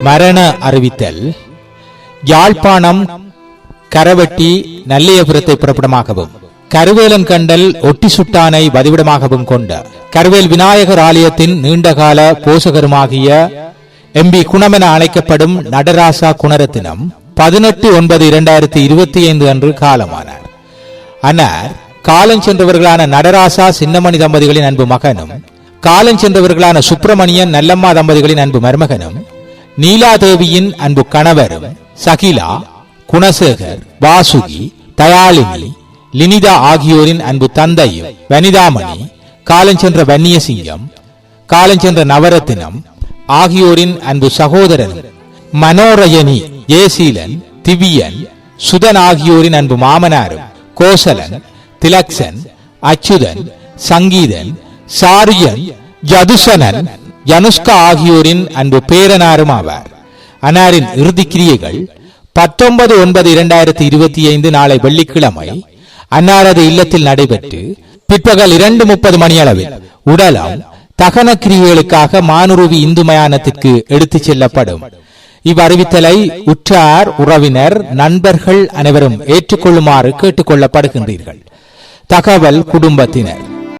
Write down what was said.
மரண அறிவித்தல். யாழ்ப்பாணம் கரவட்டி நல்லையபுரத்தை புறப்படமாகவும் கருவேலம் கண்டல் ஒட்டி சுட்டானை வதிவிடமாகவும் கொண்ட கருவேல் விநாயகர் ஆலயத்தின் நீண்டகால போசகருமாகிய எம்பி குணமென அழைக்கப்படும் நடராசா குணரத்தினம் பதினெட்டு ஒன்பது இரண்டாயிரத்தி இருபத்தி ஐந்து அன்று காலமானார் அன்னார் காலம் சென்றவர்களான நடராசா சின்னமணி தம்பதிகளின் அன்பு மகனும் காலம் சென்றவர்களான சுப்பிரமணியன் நல்லம்மா தம்பதிகளின் அன்பு மருமகனும் நீலாதேவியின் அன்பு கணவரும் சகிலா குணசேகர் வாசுகி தயாலினி லினிதா ஆகியோரின் அன்பு தந்தையும் வனிதாமணி காலஞ்சென்ற வன்னியசிங்கம் காலஞ்சென்ற நவரத்தினம் ஆகியோரின் அன்பு சகோதரனும் மனோரயனி ஏசீலன் திவியன் சுதன் ஆகியோரின் அன்பு மாமனாரும் கோசலன் திலக்சன் அச்சுதன் சங்கீதன் சாரியன் ஜதுசனன் யனுஷ்கா ஆகியோரின் அன்பு பேரனாரும் ஆவார். அன்னாரின் இறுதி கிரியைகள் பத்தொன்பது ஒன்பது இரண்டாயிரத்தி இருபத்தி ஐந்து நாளை வெள்ளிக்கிழமை அன்னாரது இல்லத்தில் நடைபெற்று பிற்பகல் இரண்டு முப்பது மணியளவில் உடலம் தகன கிரியைகளுக்காக மானுருவி இந்து மயானத்திற்கு எடுத்துச் செல்லப்படும். இவ்வறிவித்தலை உற்றார் உறவினர் நண்பர்கள் அனைவரும் ஏற்றுக்கொள்ளுமாறு கேட்டுக்கொள்ளப்படுகின்றீர்கள் தகவல் குடும்பத்தினர்.